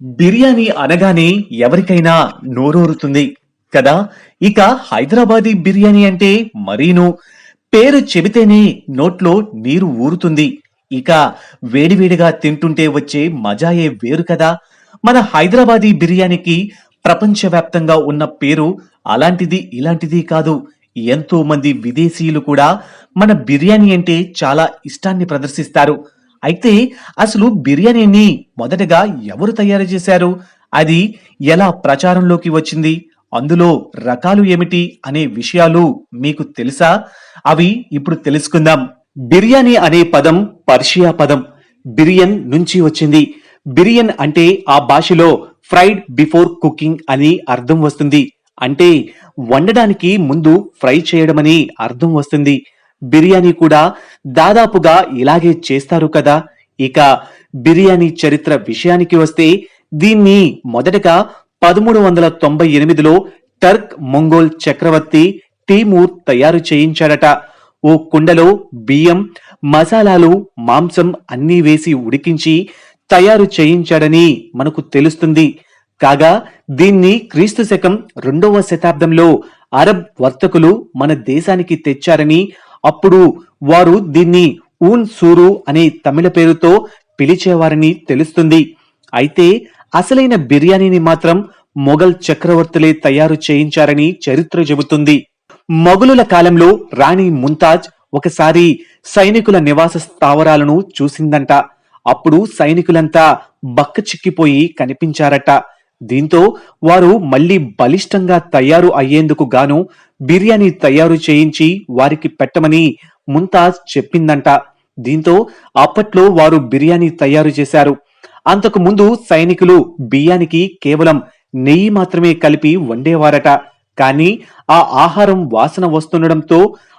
బిర్యానీ అనగానే ఎవరికైనా నోరూరుతుంది కదా? ఇక హైదరాబాదీ బిర్యానీ అంటే మరీను. పేరు చెబితేనే నోట్లో నీరు ఊరుతుంది. ఇక వేడివేడిగా తింటుంటే వచ్చే మజాయే వేరు కదా? మన హైదరాబాదీ బిర్యానీకి ప్రపంచవ్యాప్తంగా ఉన్న పేరు అలాంటిది ఇలాంటిది కాదు. ఎంతో మంది విదేశీయులు కూడా మన బిర్యానీ అంటే చాలా ఇష్టాన్ని ప్రదర్శిస్తారు. అయితే అసలు బిర్యానీని మొదటగా ఎవరు తయారు చేశారు? అది ఎలా ప్రచారంలోకి వచ్చింది? అందులో రకాలు ఏమిటి అనే విషయాలు మీకు తెలుసా? అవి ఇప్పుడు తెలుసుకుందాం. బిర్యానీ అనే పదం పర్షియా పదం బిరియన్ నుంచి వచ్చింది. బిరియన్ అంటే ఆ భాషలో ఫ్రైడ్ బిఫోర్ కుకింగ్ అని అర్థం వస్తుంది. అంటే వండడానికి ముందు ఫ్రై చేయడమని అర్థం వస్తుంది. బిర్యానీ కూడా దాదాపుగా ఇలాగే చేస్తారు కదా. ఇక బిర్యానీ చరిత్ర విషయానికి వస్తే దీన్ని మొదటగా పదమూడు వందల తొంభై ఎనిమిదిలో టర్క్ మొంగోల్ చక్రవర్తి టీమూర్ తయారు చేయించాడట. ఓ కుండలో బియ్యం మసాలాలు మాంసం అన్నీ వేసి ఉడికించి తయారు చేయించాడని మనకు తెలుస్తుంది. కాగా దీన్ని క్రీస్తు శకం రెండవ శతాబ్దంలో అరబ్ వర్తకులు మన దేశానికి తెచ్చారని అప్పుడు వారు దీన్ని ఊన్ సూరు అనే తమిళ పేరుతో పిలిచేవారని తెలుస్తుంది. అయితే అసలైన బిర్యానీని మాత్రం మొఘల్ చక్రవర్తులే తయారు చేయించారని చరిత్ర చెబుతుంది. మొఘలుల కాలంలో రాణి ముంతాజ్ ఒకసారి సైనికుల నివాస స్థావరాలను చూసిందంట. అప్పుడు సైనికులంతా బక్క చిక్కిపోయి కనిపించారట. దీంతో వారు మళ్ళీ బలిష్టంగా తయారు అయ్యేందుకు గాను బిర్యానీ తయారు చేయించి వారికి పెట్టమని ముంతాజ్ చెప్పిందంట. దీంతో అప్పట్లో వారు బిర్యానీ తయారు చేశారు. అంతకు ముందు సైనికులు బియ్యానికి కేవలం నెయ్యి మాత్రమే కలిపి వండేవారట. కానీ ఆ ఆహారం వాసన వస్తుండడంతో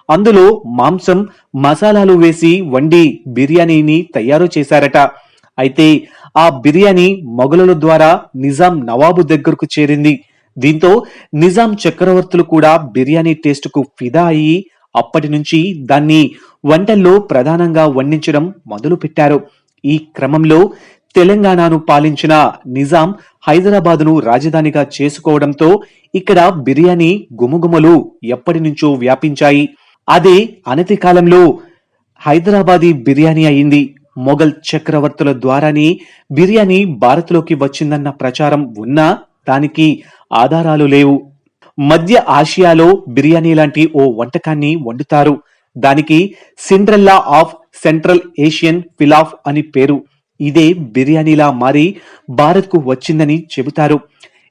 అందులో మాంసం మసాలాలు వేసి వండి బిర్యానీని తయారు చేశారట. అయితే ఆ బిర్యానీ మొఘలుల ద్వారా నిజాం నవాబు దగ్గరకు చేరింది. దీంతో నిజాం చక్రవర్తులు కూడా బిర్యానీ టేస్టుకు ఫిదా అయ్యి అప్పటి నుంచి దాన్ని వంటల్లో ప్రధానంగా వండించడం మొదలుపెట్టారు. ఈ క్రమంలో తెలంగాణను పాలించిన నిజాం హైదరాబాదును రాజధానిగా చేసుకోవడంతో ఇక్కడ బిర్యానీ గుమగుమలు ఎప్పటి నుంచో వ్యాపించాయి. అదే అనతి కాలంలో హైదరాబాదీ బిర్యానీ అయింది. మొఘల్ చక్రవర్తుల ద్వారానే బిర్యానీ భారత్లోకి వచ్చిందన్న ప్రచారం ఉన్నా దానికి ఆధారాలు లేవు. మధ్య ఆసియాలో బిర్యానీ లాంటి ఓ వంటకాన్ని వండుతారు. దానికి Cinderella of Central Asian pilaf అని పేరు. ఇదే బిర్యానీలా మారి భారత్కు వచ్చిందని చెబుతారు.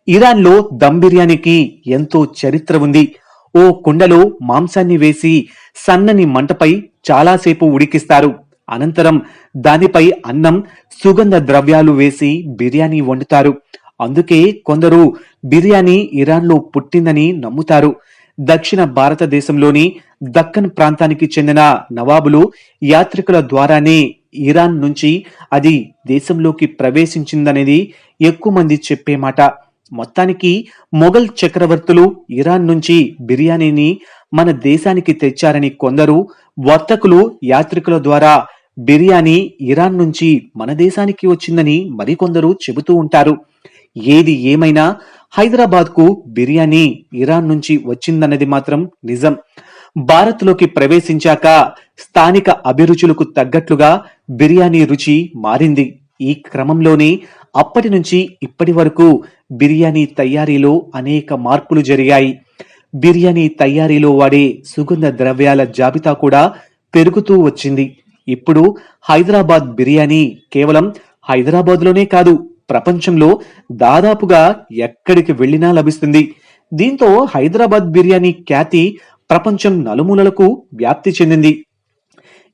ఇరాన్లో దమ్ బిర్యానీకి ఎంతో చరిత్ర ఉంది. ఓ కుండలో మాంసాన్ని వేసి సన్నని మంటపై చాలాసేపు ఉడికిస్తారు. అనంతరం దానిపై అన్నం సుగంధ ద్రవ్యాలు వేసి బిర్యానీ వండుతారు. అందుకే కొందరు బిర్యానీ ఇరాన్లో పుట్టిందని నమ్ముతారు. దక్షిణ భారతదేశంలోని దక్కన్ ప్రాంతానికి చెందిన నవాబులు యాత్రికుల ద్వారానే ఇరాన్ నుంచి అది దేశంలోకి ప్రవేశించిందనేది ఎక్కువ మంది చెప్పే మాట. మొత్తానికి మొఘల్ చక్రవర్తులు ఇరాన్ నుంచి బిర్యానీని మన దేశానికి తెచ్చారని కొందరు వర్తకులు యాత్రికుల ద్వారా బిర్యానీ ఇరాన్ నుంచి మన దేశానికి వచ్చిందని మరికొందరు చెబుతూ ఉంటారు. ఏది ఏమైనా హైదరాబాద్కు బిర్యానీ ఇరాన్ నుంచి వచ్చిందన్నది మాత్రం నిజం. భారత్లోకి ప్రవేశించాక స్థానిక అభిరుచులకు తగ్గట్లుగా బిర్యానీ రుచి మారింది. ఈ క్రమంలోనే అప్పటి నుంచి ఇప్పటి వరకు బిర్యానీ తయారీలో అనేక మార్పులు జరిగాయి. బిర్యానీ తయారీలో వాడే సుగంధ ద్రవ్యాల జాబితా కూడా పెరుగుతూ వచ్చింది. ఇప్పుడు హైదరాబాద్ బిర్యానీ కేవలం హైదరాబాద్లోనే కాదు ప్రపంచంలో దాదాపుగా ఎక్కడికి వెళ్ళినా లభిస్తుంది. దీంతో హైదరాబాద్ బిర్యానీ ఖ్యాతి ప్రపంచం నలుమూలలకు వ్యాప్తి చెందింది.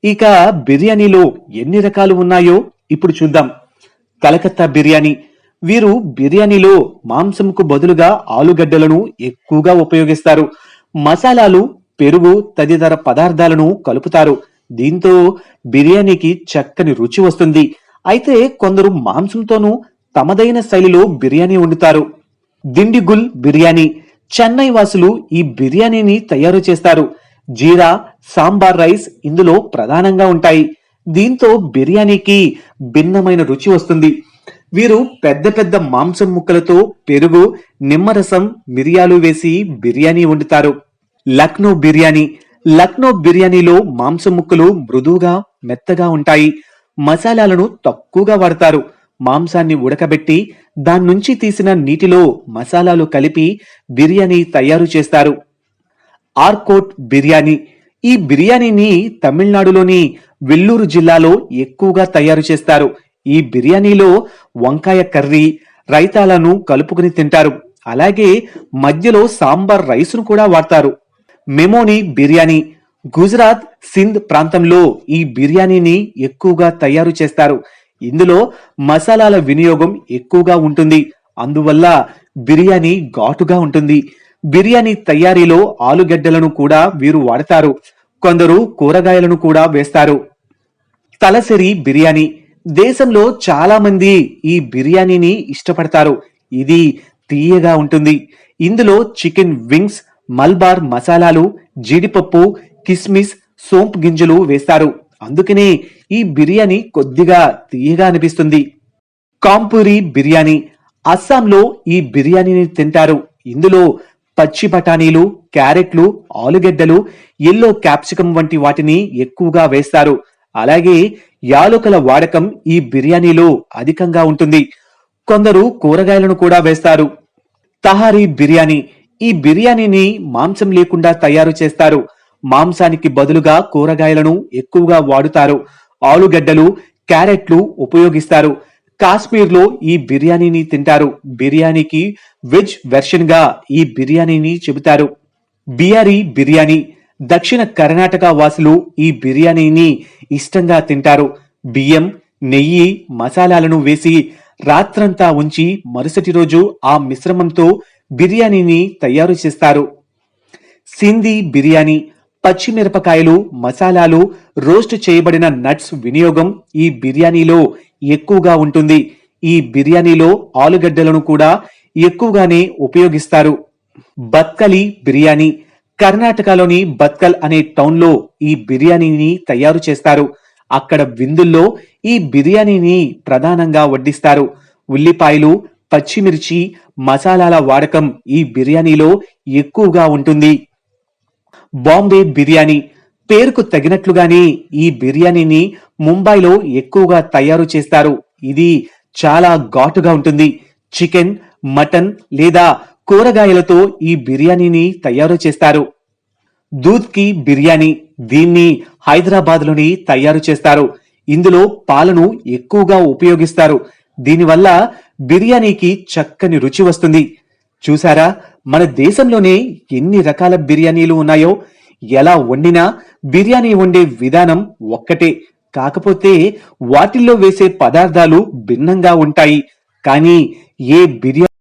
ఇక బిర్యానీలో ఎన్ని రకాలు ఉన్నాయో ఇప్పుడు చూద్దాం. కలకత్తా బిర్యానీ. వీరు బిర్యానీలో మాంసంకు బదులుగా ఆలుగడ్డలను ఎక్కువగా ఉపయోగిస్తారు. మసాలాలు పెరుగు తదితర పదార్థాలను కలుపుతారు. దీంతో బిర్యానీకి చక్కని రుచి వస్తుంది. అయితే కొందరు మాంసంతోనూ తమదైన శైలిలో బిర్యానీ వండుతారు. దిండిగుల్ బిర్యానీ చెన్నై వాసులు ఈ బిర్యానీని తయారు చేస్తారు. జీరా సాంబార్ రైస్ ఇందులో ప్రధానంగా ఉంటాయి. దీంతో బిర్యానీకి భిన్నమైన రుచి వస్తుంది. వీరు పెద్ద పెద్ద మాంసం ముక్కలతో పెరుగు నిమ్మరసం మిరియాలు వేసి బిర్యానీ వండుతారు. లక్నో బిర్యానీ లక్నో బిర్యానీలో మాంసం ముక్కలు మృదువుగా మెత్తగా ఉంటాయి. మసాలాలను తక్కువగా వాడతారు. మాంసాన్ని ఉడకబెట్టి దాని నుంచి తీసిన నీటిలో మసాలాలు కలిపి బిర్యానీ తయారు చేస్తారు. ఆర్కోట్ బిర్యానీ. ఈ బిర్యానీని తమిళనాడులోని వెల్లూరు జిల్లాలో ఎక్కువగా తయారు చేస్తారు. ఈ బిర్యానీలో వంకాయ కర్రీ రైతాలను కలుపుకుని తింటారు. అలాగే మధ్యలో సాంబార్ రైస్ను కూడా వాడతారు. మెమోని బిర్యానీ. గుజరాత్ సింధ్ ప్రాంతంలో ఈ బిర్యానీని ఎక్కువగా తయారు చేస్తారు. ఇందులో మసాలాల వినియోగం ఎక్కువగా ఉంటుంది. అందువల్ల బిర్యానీ ఘాటుగా ఉంటుంది. బిర్యానీ తయారీలో ఆలుగడ్డలను కూడా వీరు వాడతారు. కొందరు కూరగాయలను కూడా వేస్తారు. తలసరి బిర్యానీ. దేశంలో చాలా మంది ఈ బిర్యానీని ఇష్టపడతారు. ఇది తీయగా ఉంటుంది. ఇందులో చికెన్ వింగ్స్ మల్బార్ మసాలాలు జీడిపప్పు కిస్మిస్ సోంపు గింజలు వేస్తారు. అందుకనే ఈ బిర్యానీ కొద్దిగా తీయగా అనిపిస్తుంది. కాంపూరి బిర్యానీ. అస్సాంలో ఈ బిర్యానీని తింటారు. ఇందులో పచ్చి బఠానీలు క్యారెట్లు ఆలుగడ్డలు ఎల్లో క్యాప్సికం వంటి వాటిని ఎక్కువగా వేస్తారు. అలాగే యాలకుల వాడకం ఈ బిర్యానీలో అధికంగా ఉంటుంది. కొందరు కూరగాయలను కూడా వేస్తారు. తహారీ బిర్యానీ. ఈ బిర్యానీని మాంసం లేకుండా తయారు చేస్తారు. మాంసానికి బదులుగా కూరగాయలను ఎక్కువగా వాడుతారు. ఆలుగడ్డలు క్యారెట్లు ఉపయోగిస్తారు. కాశ్మీర్లో ఈ బిర్యానీని తింటారు. బిర్యానీకి వెజ్ వెర్షన్గా ఈ బిర్యానీని చెబుతారు. బియారీ బిర్యానీ. దక్షిణ కర్ణాటక వాసులు ఈ బిర్యానీని ఇష్టంగా తింటారు. బియ్యం నెయ్యి మసాలాలను వేసి రాత్రంతా ఉంచి మరుసటి రోజు ఆ మిశ్రమంతో బిర్యానీని తయారు చేస్తారు. సింధీ బిర్యానీ పచ్చిమిరపకాయలు మసాలాలు రోస్ట్ చేయబడిన నట్స్ వినియోగం ఈ బిర్యానీలో ఎక్కువగా ఉంటుంది. ఈ బిర్యానీలో ఆలుగడ్డలను కూడా ఎక్కువగానే ఉపయోగిస్తారు. బత్కలి బిర్యానీ కర్ణాటకలోని బత్కల్ అనే టౌన్లో ఈ బిర్యానీని తయారు చేస్తారు. అక్కడ విందుల్లో ఈ బిర్యానీని ప్రధానంగా వడ్డిస్తారు. ఉల్లిపాయలు పచ్చిమిర్చి మసాలాల వాడకం ఈ బిర్యానీలో ఎక్కువగా ఉంటుంది. బాంబే బిర్యానీ పేరుకు తగినట్లుగానే ఈ బిర్యానీని ముంబైలో ఎక్కువగా తయారు చేస్తారు. ఇది చాలా ఘాటుగా ఉంటుంది. చికెన్ మటన్ లేదా కూరగాయలతో ఈ బిర్యానీని తయారు చేస్తారు. దూద్కి బిర్యానీ దీన్ని హైదరాబాద్లోని తయారు చేస్తారు. ఇందులో పాలను ఎక్కువగా ఉపయోగిస్తారు. దీనివల్ల బిర్యానీకి చక్కని రుచి వస్తుంది. చూసారా మన దేశంలోనే ఎన్ని రకాల బిర్యానీలు ఉన్నాయో ఎలా వండినా బిర్యానీ వండే విధానం ఒక్కటే. కాకపోతే వాటిల్లో వేసే పదార్థాలు భిన్నంగా ఉంటాయి. కానీ ఏ బిర్యానీ